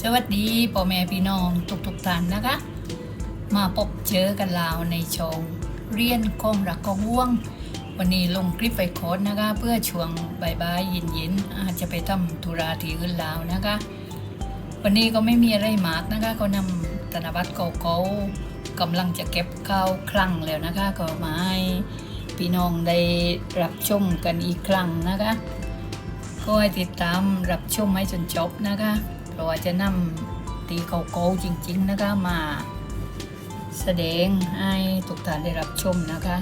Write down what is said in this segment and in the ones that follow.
สวัสดีพ่อแม่พี่น้องทุกทุกๆท่านนะคะ มาพบเจอกันลาวในช่องเรียนคงรักก็ห่วง วันนี้ลงคลิปไปโค้ดนะคะ เพื่อช่วงบ่ายๆเย็นๆอาจจะไปทำธุระที่อื่นลาวนะคะ วันนี้ก็ไม่มีอะไรมากนะคะ ก็นำธนบัตรเก่าๆกำลังจะเก็บเข้าครั้งแล้วนะคะ ก็มาให้พี่น้องได้รับชมกันอีกครั้งนะคะก็ให้ติดตามรับชมให้จนจบนะคะ เราจะนำตีเก่าๆจริง ๆ นะคะมาแสดงให้ทุกท่านได้รับชมนะคะ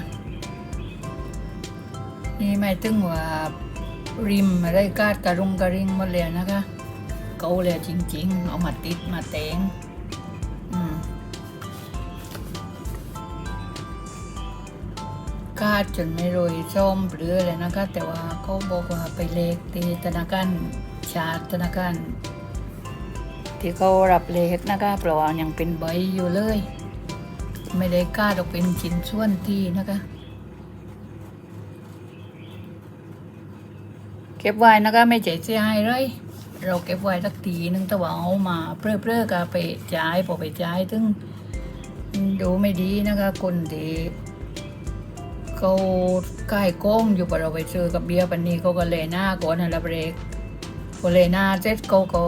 นี่ไม่ถึงว่าริมอะไรกาดกระรุงกระริงหมดเลยนะคะ เกาเลยจริง ๆ เอามาติดมาแต่งอืมกาดจนไม่โรยส้มหรืออะไรนะคะ แต่ว่าเขาบอกว่าไปเลขที่ธนาคารชาติธนาคาร ที่เขารับเลขนะคะเพราะว่ายังเป็นใบอยู่เลย ไม่ได้กาดออกเป็นชิ้นส่วนที่นะคะเก็บไว้นะคะไม่ใจเสียหายเลย เราเก็บไว้สักทีนึงแต่ว่าเอามาเพื่อเพื่อก็ไปจ่ายพอไปจ่ายถึงดูไม่ดีนะคะคนที่เขาใกล้โก้งอยู่ปะเราไปซื้อกับเบียร์ปันนี้เขาก็เลยหน้าก่อนนะละเบรกพอเลยหน้าเสร็จเขาก็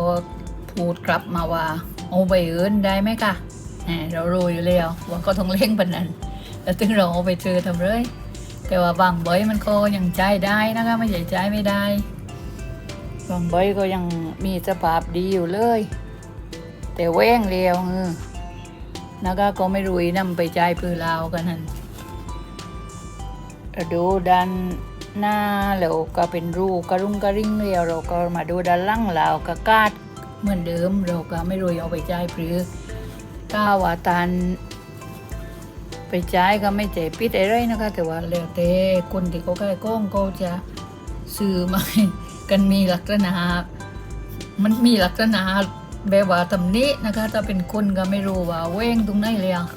พูดกลับมาว่าเอาไปเอินได้ไหมคะเรารู้อยู่แล้วว่าก็ต้องเล่งปนนั้นแล้วถึงเราเอาไปซื้อทำเลย แต่ว่าบางใบมันก็ยังใช้ได้นะคะไม่ใช่ใช้ไม่ได้ บางใบก็ยังมีสภาพดีอยู่เลย แต่แว้งเรียวเออนะคะก็ไม่รู้นำไปจ่ายพือลาวกันนั่นดูด้านหน้าแล้วก็เป็นรูกระรุงกระริ่งเรียวเราก็มาดูด้านล่างลาวก็กาด เหมือนเดิมเราก็ไม่รู้เอาไปจ่ายพือก้าวาตันไปจ่ายก็ไม่ใจปิดอะไรนะคะ แต่ว่าแล้วแต่คนที่เขาใกล้กล้องเขาจะซื้อมาให้กันมีลักษณะ มันมีลักษณะแบบว่าตำนี้นะคะ ถ้าเป็นคนก็ไม่รู้ว่าเว้งตรงไหนเลยอะ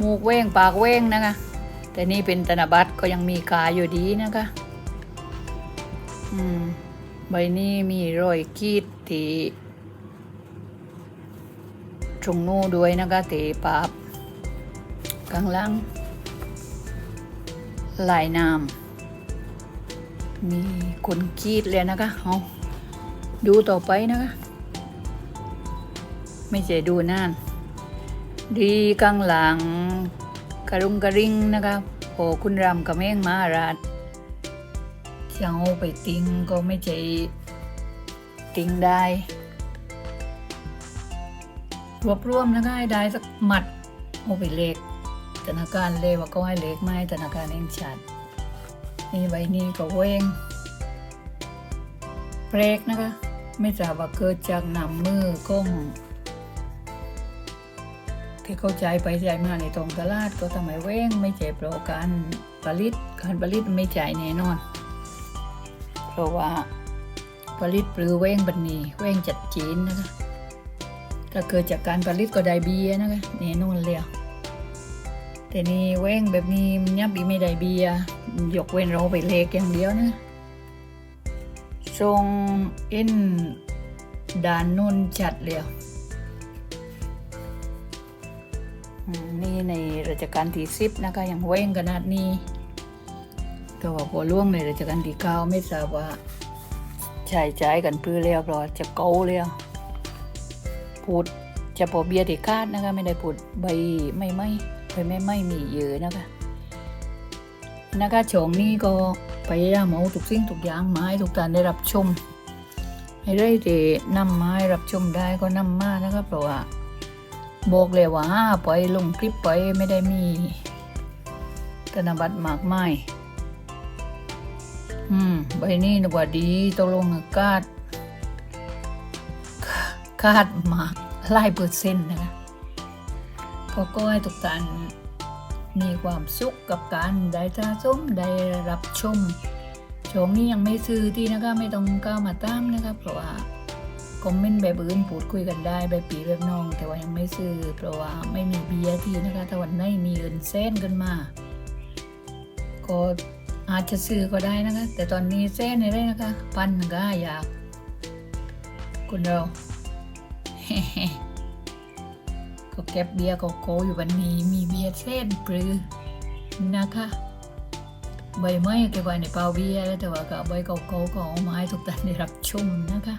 มูกเว้งปากเว้งนะคะ แต่นี่เป็นธนบัตรก็ยังมีกาอยู่ดีนะคะอืมใบนี้มีรอยขีดที่ ตรงนู้ด้วยนะคะที่ปาบข้างล่างลายน้ำมีคนขีดเลยนะคะเอาดูต่อไปนะคะ ไม่ใช่ดูนาน ดีข้างหลังกระรุงกระริงนะคะพอคุณรำกับแม่งมาราดจะเอาไปติงก็ไม่ใช่ติงได้ รวบรวมนะคะให้ได้สักหมัดเอาไปเลขธนาคารเลว่าก็ให้เล็กไม้ธนาคารแห่งชาตินี่ใบนี้ก็เวงเบรกนะคะ ไม่ทราบว่าเกิดจากหนำมือก้องที่เข้าใจไปใจมาในตรงตลาดก็ทำให้เว้งไม่ใช่เพราะการผลิตการผลิตไม่ใจแน่นอน เพราะว่าผลิตหรือเว้งบันนีเว้งจัดจีนนะคะ ถ้าเกิดจากการผลิตก็ได้เบียร์นะคะแน่นอนเลยแต่นี่แว้งแบบนี้มันยับอีไม่ได้เบียร์ยกเว้นเราไปเล็กอย่างเดียวนะทรงเอ็นด่านนุ่นจัดเลยนี่ในรัชกาลที่สิบนะคะยังแว้งขนาดนี้ก็ว่าพอล่วงในรัชกาลที่เก้าไม่ทราบว่าใช้ใช้กันพื้แล้วเพราะว่าจะเกาแล้ว พูดจะพอเบียร์ที่คาดนะคะ ไม่ได้พูดใบไม่ไม่ไปไม่ไม่มีเยอะนะคะ นะคะช่วงนี้ก็พยายามเอาทุกสิ่งทุกอย่างมาให้ทุกท่านได้รับชมให้ได้ที่นำมาให้รับชมได้ก็นำมานะคะเพราะว่าบอกเลยว่าไปลงคลิปไปไม่ได้มีธนบัตรมากมาย อืม ใบนี้นึกว่าดีตกลงอากาศ คาดมาไล่เปอร์เซ็นต์นะคะก็ก็ให้ทุกท่านมีความสุขกับการได้สะสมได้รับชมช่วงนี้ยังไม่ซื้อที่นะคะไม่ต้องก้าวมาตามนะคะเพราะว่าคอมเมนต์แบบอื่นพูดคุยกันได้แบบปีแบบน้อง แต่ว่ายังไม่ซื้อเพราะว่าไม่มีเบียร์ที่นะคะถ้าวันไหนมีเงินเส้นกันมา ก็อาจจะซื้อก็ได้นะคะ แต่ตอนนี้เส้นอะไรนะคะพันหนึ่งก็ห้าอยากคุณเรา ก็เก็บเบียร์โกโก้อยู่วันนี้มีเบียร์เส้นปรือนะคะ ใบไม้เก็บไว้ในเปาเบียร์แล้วแต่ว่าก็เอาใบโกโก้ก็เอาไมาให้ทุกท่านได้รับชมนะคะ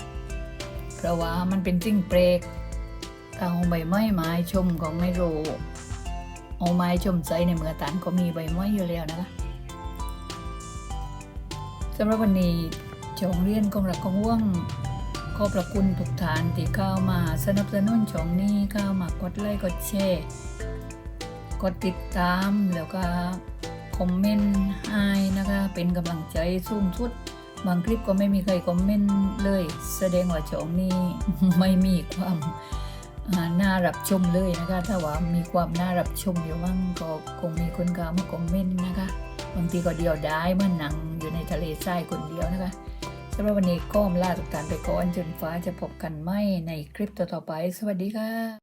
เพราะว่ามันเป็นสิ่งเปรกถ้าเอาใบไม้ไมาให้ชมก็ไม่รู้เอาไม้ชมใจในเมือตันก็มีใบไม้อยู่แล้วนะคะสำหรับวันนี้จงเรียนกองหลักกองว่วง อบพระคุณทุกท่านที่เข้ามาสนับสนุนช่องนี้เข้ามากดไลค์กดแชร์กดติดตามแล้วก็คอมเมนต์ให้นะคะเป็นกำลังใจสูงสุด บางคลิปก็ไม่มีใครคอมเมนต์เลย แสดงว่าช่องนี้ไม่มีความน่ารับชมเลยนะคะ ถ้าว่ามีความน่ารับชมอยู่บ้างก็คงมีคนเข้ามาคอมเมนต์นะคะ บางทีก็เดียวได้เมื่อนหนังอยู่ในทะเลทรายคนเดียวนะคะ สำหรับวันนี้ก็ลาทุกท่านไปก่อนจนฟ้าจะพบกันไม่ในคลิปต่อๆไป สวัสดีค่ะ